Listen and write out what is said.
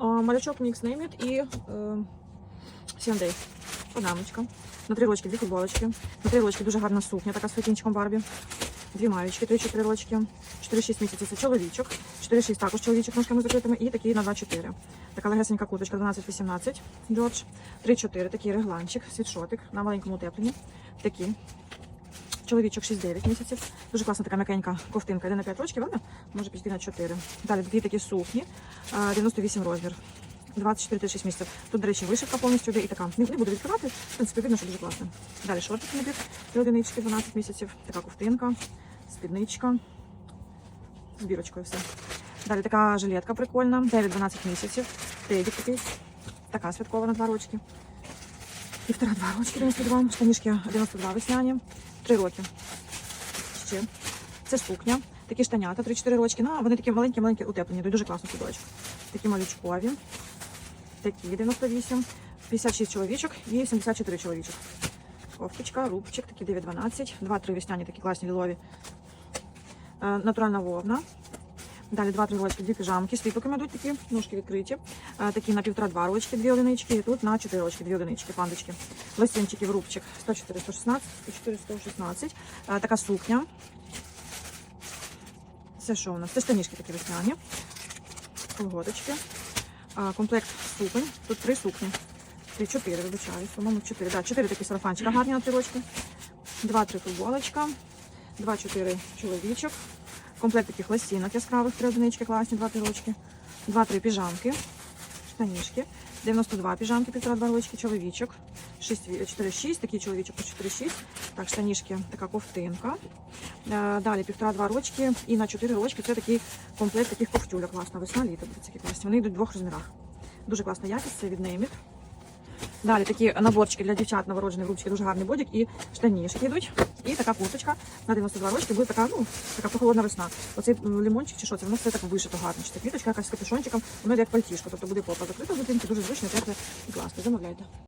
А, Малячок Mix Name і е, Сіандей. Панамочка. На три рочки, дві футболочки. На три рочки дуже гарна сукня, така з фетінчиком Барбі. Дві маєчки, три-чотири рочки. 4-6 місяців це чоловічок. 4-6 також чоловічок ножками закритими. І такі на 2-4. Така легесенька курточка 12-18. Джордж. 3-4. Такий регланчик, світшотик на маленькому утепленні. Такі. Чоловічок 6-9 місяців. Дуже класна така м'якенька ковтинка. Йде на 5 років, але може піти на 4. Далі дві такі сукні. 98 розмір. 24-36 місяців. Тут, до речі, вишивка повністю йде і така. Не, буду відкривати. В принципі, видно, що дуже класно. Далі шортики набір для одинички 12 місяців. Така ковтинка, спідничка. З бірочкою все. Далі така жилетка прикольна. 9-12 місяців. Тедік такий. Така святкова на 2 рочки. Півтора два рочки 92, штанішки 92 весняні, 3 роки. Ще. Це сукня. Такі штанята, 3-4 рочки. Ну, вони такі маленькі-маленькі утеплені, дуже класно садочок. Такі малючкові. Такі 98, 56 чоловічок і 74 чоловічок. Кофточка, рубчик, такі 9-12, 2-3 весняні, такі класні лілові. Е, Натуральна вовна. Далі два-три рочки, дві піжамки, з світликами йдуть такі, ножки відкриті. Е, Такі на півтора-два рочки, дві одинички, і тут на чотири рочки, дві одинички, пандочки. Лосінчики в рубчик 104, 116, 104, 116. Е, Така сукня. Це що у нас? Це штанішки такі весняні. Колготочки. А, комплект суконь. Тут три сукні. Три, чотири, вибачаюсь. По-моєму, чотири. Да, чотири такі сарафанчика гарні на три рочки. Два-три футболочка. Два-чотири чоловічок. Комплект таких лосінок яскравих, три одинички, класні, два-три рочки. Два-три піжамки. Штанішки. 92 піжамки, півтора-два рочки, чоловічок. 4-6, такий чоловічок по 4-6. Так, штанішки, така ковтинка. Е, Далі півтора-два рочки. І на 4 рочки це такий комплект таких кофтюльок. Класна весна, літо. Які класні. Вони йдуть в двох розмірах. Дуже класна якість, це від Name Далі такі наборчики для дівчат новороджених ручки, дуже гарний бодік і штанішки йдуть. І така курточка на 92 рочки буде така, ну, така прохолодна весна. Оцей лимончик чи що це, воно все так вишито гарно. Чи це квіточка якась з капюшончиком, воно як пальтішко. Тобто буде попа закрита в дуже зручно, тепле і класно. Замовляйте.